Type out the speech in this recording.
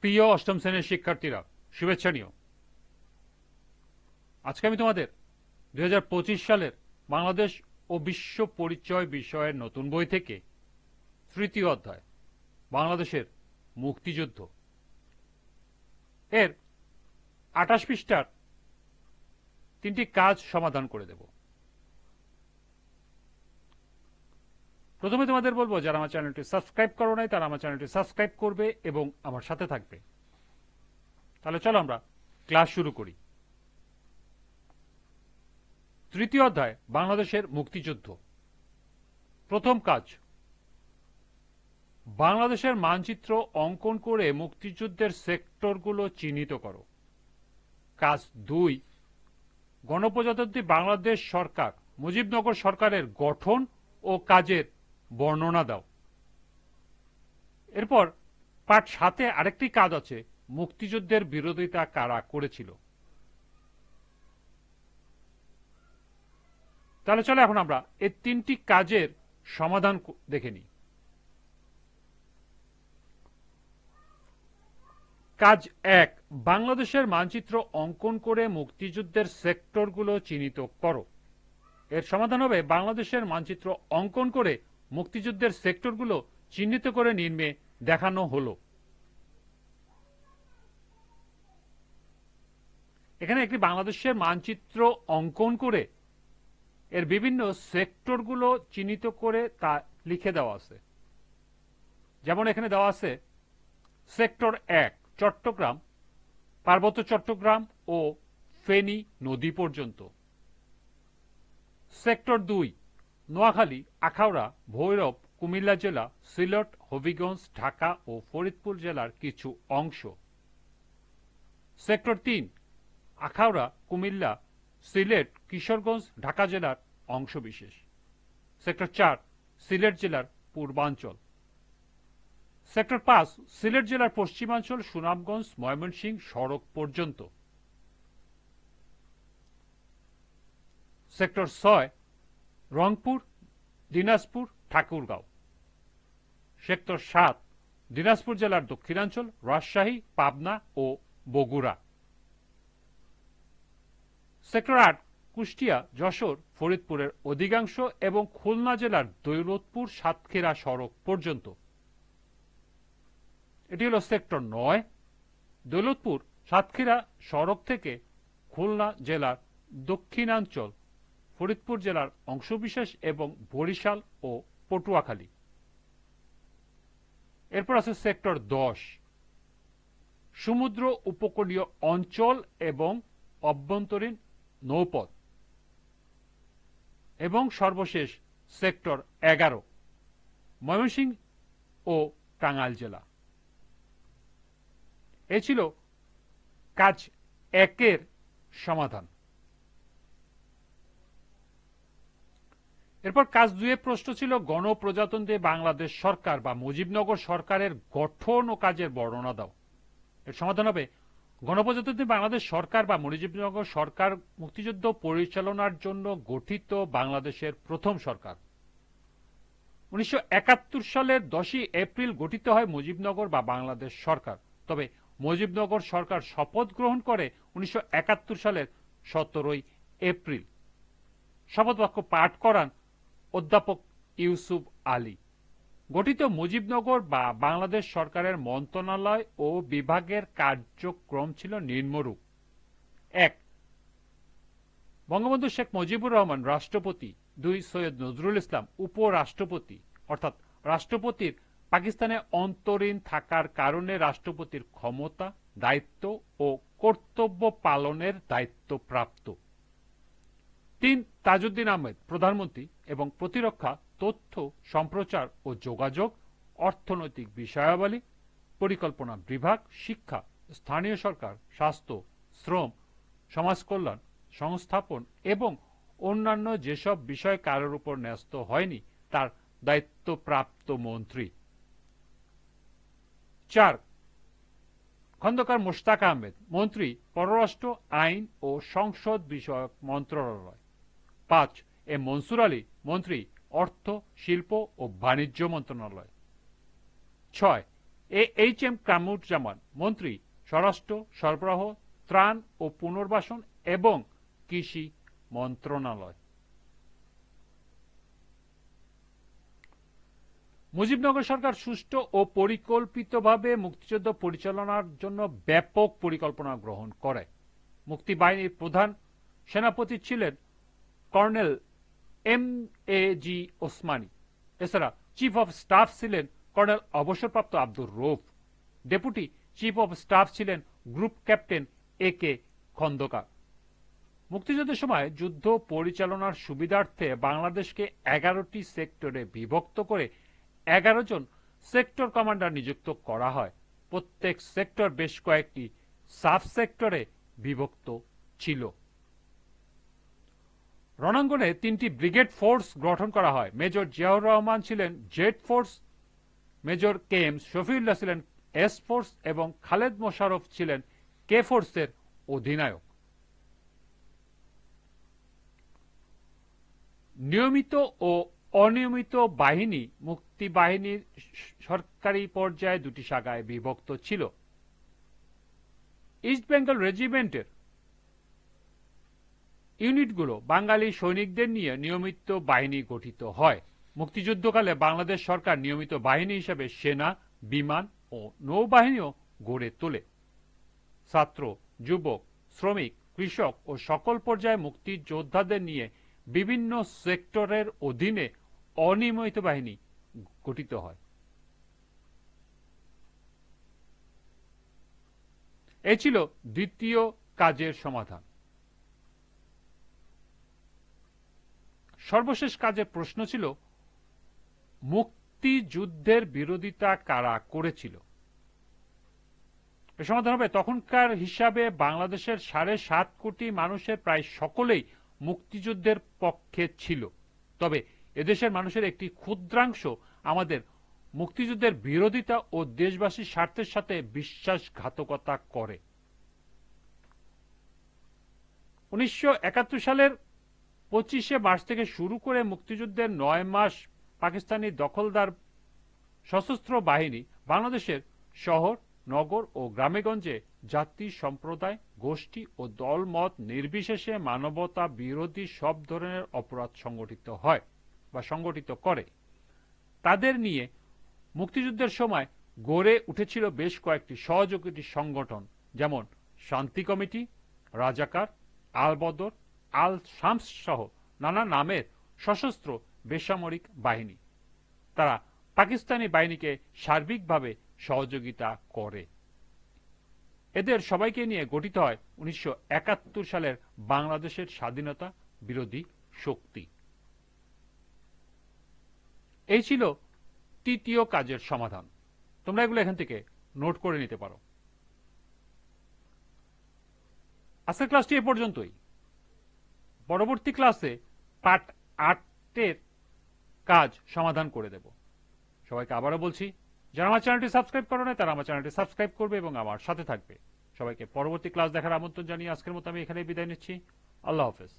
প্রিয় অষ্টম শ্রেণির শিক্ষার্থীরা, শুভেচ্ছা আজকে আমি তোমাদের দু হাজার পঁচিশ সালের বাংলাদেশ ও বিশ্ব পরিচয় বিষয়ের নতুন বই থেকে তৃতীয় অধ্যায়, বাংলাদেশের মুক্তিযুদ্ধ। এর আঠাশ পৃষ্ঠার তিনটি কাজ সমাধান করে দেব। প্রথমে তোমাদের বলব, যারা আমার চ্যানেলটি সাবস্ক্রাইব করো নাই, তারা আমার চ্যানেলটি সাবস্ক্রাইব করবে এবং আমার সাথে থাকবে। তাহলে চলো আমরা ক্লাস শুরু করি। তৃতীয় অধ্যায়, বাংলাদেশের মুক্তিযুদ্ধ। প্রথম কাজ, বাংলাদেশের মানচিত্র অঙ্কন করে মুক্তিযুদ্ধের সেক্টরগুলো চিহ্নিত করো। কাজ দুই, গণপ্রজাতন্ত্রী বাংলাদেশ সরকার, মুজিবনগর সরকারের গঠন ও কাজের বর্ণনা দাও। এরপর পাঠ সাথে আরেকটি কাজ আছে, মুক্তিযুদ্ধের বিরোধিতা কারা করেছিল। তাহলে চলো এখন আমরা এই তিনটি কাজের সমাধান দেখে নিই। কাজ এক, বাংলাদেশের মানচিত্র অঙ্কন করে মুক্তিযুদ্ধের সেক্টরগুলো চিহ্নিত করো। এর সমাধান হবে বাংলাদেশের মানচিত্র অঙ্কন করে মুক্তিযুদ্ধের সেক্টরগুলো চিহ্নিত করে নির্মে দেখানো হলো। এখানে একটি বাংলাদেশের মানচিত্র অঙ্কন করে এর বিভিন্ন সেক্টরগুলো চিহ্নিত করে তা লিখে দেওয়া আছে। যেমন এখানে দেওয়া আছে, সেক্টর এক, চট্টগ্রাম, পার্বত্য চট্টগ্রাম ও ফেনী নদী পর্যন্ত। সেক্টর দুই নোয়াখালী, আখাউড়া, ভৈরব, কুমিল্লা জেলা, সিলেট, হবিগঞ্জ, ঢাকা ও ফরিদপুর জেলার কিছু অংশ। সেক্টর তিন, আখাউড়া, কুমিল্লা, সিলেট, কিশোরগঞ্জ, ঢাকা জেলার অংশবিশেষ। সেক্টর চার, সিলেট জেলার পূর্বাঞ্চল। সেক্টর পাঁচ, সিলেট জেলার পশ্চিমাঞ্চল, সুনামগঞ্জ, ময়মনসিংহ সড়ক পর্যন্ত। সেক্টর ছয় রংপুর, দিনাজপুর, ঠাকুরগাঁও। সেক্টর সাত, দিনাজপুর জেলার দক্ষিণাঞ্চল, রাজশাহী, পাবনা ও বগুড়া। সেক্টর আট, কুষ্টিয়া, যশোর, ফরিদপুরের অধিকাংশ এবং খুলনা জেলার দৌলতপুর সাতক্ষীরা সড়ক পর্যন্ত। এটি হল সেক্টর নয়, দৌলতপুর, সাতক্ষীরা সড়ক থেকে খুলনা জেলার দক্ষিণাঞ্চল। ফরিদপুর জেলার অংশবিশেষ এবং বরিশাল ও পটুয়াখালী। এরপর আছে সেক্টর দশ। সমুদ্র উপকূলীয় অঞ্চল এবং অভ্যন্তরীণ নৌপথ। এবং সর্বশেষ সেক্টর এগারো, ময়মনসিংহ ও টাঙ্গাইল জেলা। এ ছিল কাজ একের সমাধান। এরপর কাজ দুয়ে প্রশ্ন ছিল, গণপ্রজাতন্ত্রী বাংলাদেশ সরকার বা মুজিবনগর সরকারের গঠন ও কাজের বর্ণনা দাও। এর সমাধান হবে, গণপ্রজাতন্ত্রী বাংলাদেশ সরকার বা মুজিবনগর সরকার মুক্তিযুদ্ধ পরিচালনার জন্য গঠিত বাংলাদেশের প্রথম সরকার। উনিশশো সালের দশই এপ্রিল গঠিত হয় মুজিবনগর বা বাংলাদেশ সরকার। তবে মুজিবনগর সরকার শপথ গ্রহণ করে উনিশশো একাত্তর সালের সতেরোই এপ্রিল। শপথ বাক্য পাঠ করান অধ্যাপক ইউসুফ আলী। গঠিত মুজিবনগর বা বাংলাদেশ সরকারের মন্ত্রণালয় ও বিভাগের কার্যক্রম ছিল নিম্নরূপ। এক, বঙ্গবন্ধু শেখ মুজিবুর রহমান রাষ্ট্রপতি, দুই, সৈয়দ নজরুল ইসলাম উপরাষ্ট্রপতি, অর্থাৎ রাষ্ট্রপতির পাকিস্তানে অন্তরীণ থাকার কারণে রাষ্ট্রপতির ক্ষমতা, দায়িত্ব ও কর্তব্য পালনের দায়িত্ব প্রাপ্ত তিন তাজউদ্দিন আহমেদ, প্রধানমন্ত্রী এবং প্রতিরক্ষা, তথ্য, সম্প্রচার ও যোগাযোগ, অর্থনৈতিক বিষয়াবলী, পরিকল্পনা বিভাগ, শিক্ষা, স্থানীয় সরকার, স্বাস্থ্য, শ্রম সমাজ কল্যাণ সংস্থাপন এবং অন্যান্য যেসব বিষয় কারোর উপর ন্যস্ত হয়নি, তার দায়িত্বপ্রাপ্ত মন্ত্রী। চার, খন্দকার মোশতাক আহমেদ, মন্ত্রী, পররাষ্ট্র আইন ও সংসদ বিষয়ক মন্ত্রণালয়। পাঁচ, এ মনসুর আলী, মন্ত্রী, অর্থ, শিল্প ও বাণিজ্য মন্ত্রণালয়। ছয়, এ এইচ এম কামরুজ্জামান, মন্ত্রী, স্বরাষ্ট্র, সরবরাহ, ত্রাণ ও পুনর্বাসন এবং কৃষি মন্ত্রণালয়। মুজিবনগর সরকার সুষ্ঠু ও পরিকল্পিতভাবে মুক্তিযুদ্ধ পরিচালনার জন্য ব্যাপক পরিকল্পনা গ্রহণ করে। মুক্তিবাহিনীর প্রধান সেনাপতি ছিলেন colonel M A G Osmani. এছাড়া চিফ অফ স্টাফ ছিলেন কর্নেল অবসরপ্রাপ্ত Abdur Rouf deputy chief of staff ছিলেন group captain A K Khandaker. মুক্তিযুদ্ধের সময় যুদ্ধ পরিচালনার সুবিধার্থে বাংলাদেশকে এগারোটি সেক্টরে বিভক্ত করে এগারো জন সেক্টর কমান্ডার নিযুক্ত করা হয়। প্রত্যেক সেক্টর বেশ কয়েকটি সাব সেক্টরে বিভক্ত ছিল। রণাঙ্গনে তিনটি ব্রিগেড ফোর্স গঠন করা হয়। মেজর জিয়াউর রহমান ছিলেন Z force, major K M Shafiullah ছিলেন এস ফোর্স এবং খালেদ মোশারফ ছিলেন কে ফোর্সের অধিনায়ক। নিয়মিত ও অনিয়মিত বাহিনী, মুক্তি বাহিনীর সরকারি পর্যায়ে দুটি শাখায় বিভক্ত ছিল। ইস্ট বেঙ্গল রেজিমেন্টের ইউনিটগুলো বাঙালি সৈনিকদের নিয়ে নিয়মিত বাহিনী গঠিত হয়। মুক্তিযুদ্ধকালে বাংলাদেশ সরকার নিয়মিত বাহিনী হিসেবে সেনা, বিমান ও নৌবাহিনীও গড়ে তোলে। ছাত্র, যুবক, শ্রমিক, কৃষক ও সকল পর্যায়ে মুক্তিযোদ্ধাদের নিয়ে বিভিন্ন সেক্টরের অধীনে অনিয়মিত বাহিনী গঠিত হয়। এ ছিল দ্বিতীয় কাজের সমাধান। সর্বশেষ কাজের প্রশ্ন ছিল, মুক্তিযুদ্ধের বিরোধিতা কারা করেছিল? সমাধান হবে। তখনকার হিসাবে বাংলাদেশের সাড়ে সাত কোটি মানুষের প্রায় সকলেই মুক্তিযুদ্ধের পক্ষে ছিল। তবে এদেশের মানুষের একটি ক্ষুদ্রাংশ আমাদের মুক্তিযুদ্ধের বিরোধিতা ও দেশবাসীর স্বার্থের সাথে বিশ্বাসঘাতকতা করে। উনিশশো একাত্তর সালের পঁচিশে মার্চ থেকে শুরু করে মুক্তিযুদ্ধের নয় মাস পাকিস্তানি দখলদার সশস্ত্র বাহিনী বাংলাদেশের শহর, নগর ও গ্রামেগঞ্জে জাতি, সম্প্রদায়, গোষ্ঠী ও দলমত নির্বিশেষে মানবতা বিরোধী সব ধরনের অপরাধ সংগঠিত হয় বা সংগঠিত করে। তাদের নিয়ে মুক্তিযুদ্ধের সময় গড়ে উঠেছিল বেশ কয়েকটি সহযোগী সংগঠন, যেমন শান্তি কমিটি, রাজাকার, আলবদর আল শামস সহ নানা নামের সশস্ত্র বেসামরিক বাহিনী। তারা পাকিস্তানি বাহিনীকে সার্বিকভাবে সহযোগিতা করে। এদের সবাইকে নিয়ে গঠিত হয় উনিশশো একাত্তর সালের বাংলাদেশের স্বাধীনতা বিরোধী শক্তি। এই ছিল তৃতীয় কাজের সমাধান। তোমরা এগুলো এখান থেকে নোট করে নিতে পারো। আজকের ক্লাসটি এ পর্যন্তই। পরবর্তী ক্লাসে পার্ট আটের কাজ সমাধান করে দেব। সবাইকে আবারও বলছি, যারা আমার চ্যানেলটি সাবস্ক্রাইব করো না তারা আমার চ্যানেলটি সাবস্ক্রাইব করবে এবং আমার সাথে থাকবে। সবাইকে পরবর্তী ক্লাস দেখার আমন্ত্রণ জানিয়ে আজকের মতো আমি এখানে বিদায় নিচ্ছি। আল্লাহ হাফেজ।